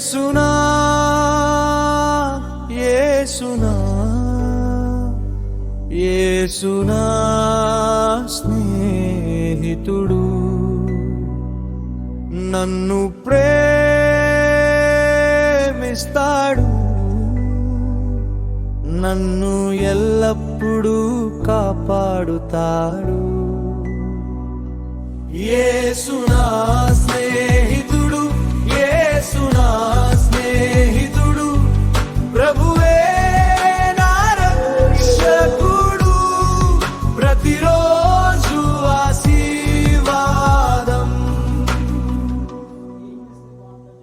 ఏసునా ఏసునా ఏసునా స్నేహితుడు. నన్ను ప్రేమిస్తాడు. నన్ను ఎల్లప్పుడూ కాపాడుతాడు. యేసునా స్నేహితుడు యేసునా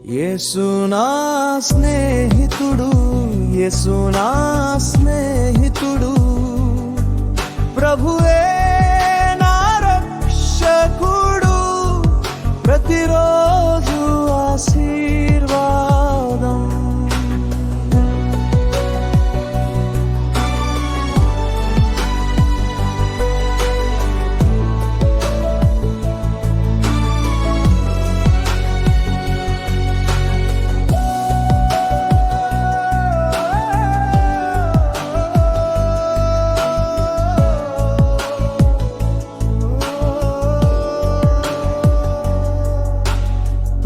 యేసునా స్నేహితుడు యేసునా స్నేహితుడు. ప్రభువే నా రక్షకుడు ప్రతిరోజు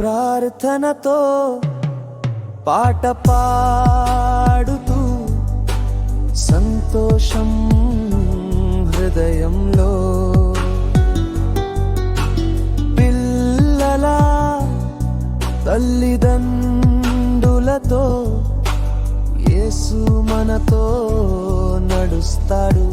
ప్రార్థనతో పాట పాడుతూ సంతోషం హృదయంలో పిల్లల తల్లిదండ్రులతో యేసు మనతో నడుస్తాడు.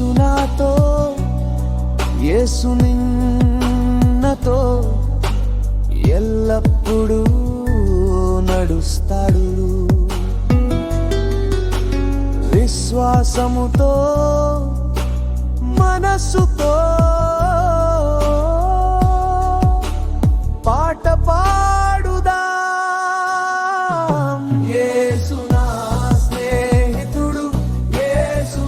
యేసు నాతో యేసు నిన్నతో ఎల్లప్పుడూ నడుస్తాడు. విశ్వాసముతో మనస్సుతో పాట పాడుదా. యేసునా స్నేహితుడు యేసు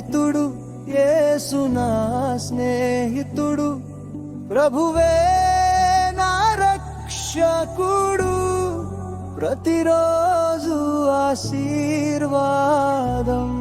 స్నేహితుడు యేసునా స్నేహితుడు. ప్రభువే నా రక్షకుడు. ప్రతిరోజు ఆశీర్వాదం.